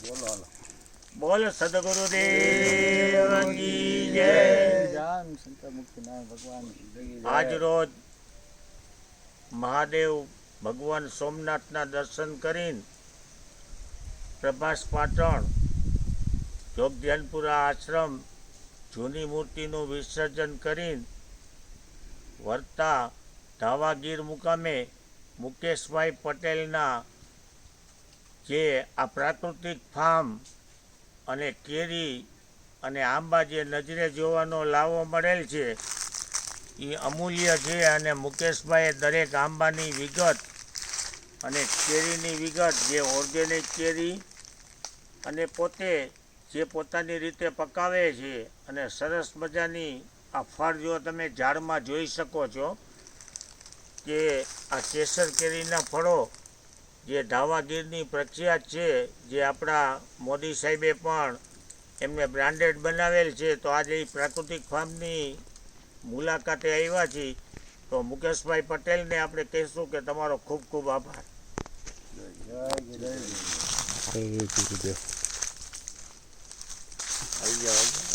બોલો બોલ સદગુરુદેવ જય. જાન શંકર મુક્તિનારાયણ ભગવાન આજ રોજ મહાદેવ ભગવાન સોમનાથના દર્શન કરીને પ્રભાસ પાટણ જોગધ્યાનપુરા આશ્રમ જૂની મૂર્તિનું વિસર્જન કરીને વર્તા ધાવાગીર મુકામે મુકેશભાઈ પટેલના જે આ પ્રાકૃતિક ફાર્મ અને કેરી અને આંબા જે નજરે જોવાનો લાવો મળેલ છે, એ અમૂલ્ય છે અને મુકેશભાઈએ દરેક આંબાની વિગત અને કેરીની વિગત, જે ઓર્ગેનિક કેરી અને પોતે જે પોતાની રીતે પકાવે છે અને સરસ મજાની આ ફળ જો તમે ઝાડમાં જોઈ શકો છો કે આ કેસર કેરીના ફળો જે ધાવાગીરની પ્રખ્યાત છે જે આપણા મોદી સાહેબે પણ એમને બ્રાન્ડેડ બનાવેલ છે તો આજે એ પ્રાકૃતિક ફાર્મની મુલાકાતે આવ્યા છીએ. તો મુકેશભાઈ પટેલને આપણે કહીશું કે તમારો ખૂબ ખૂબ આભાર. જય આવી જાઓ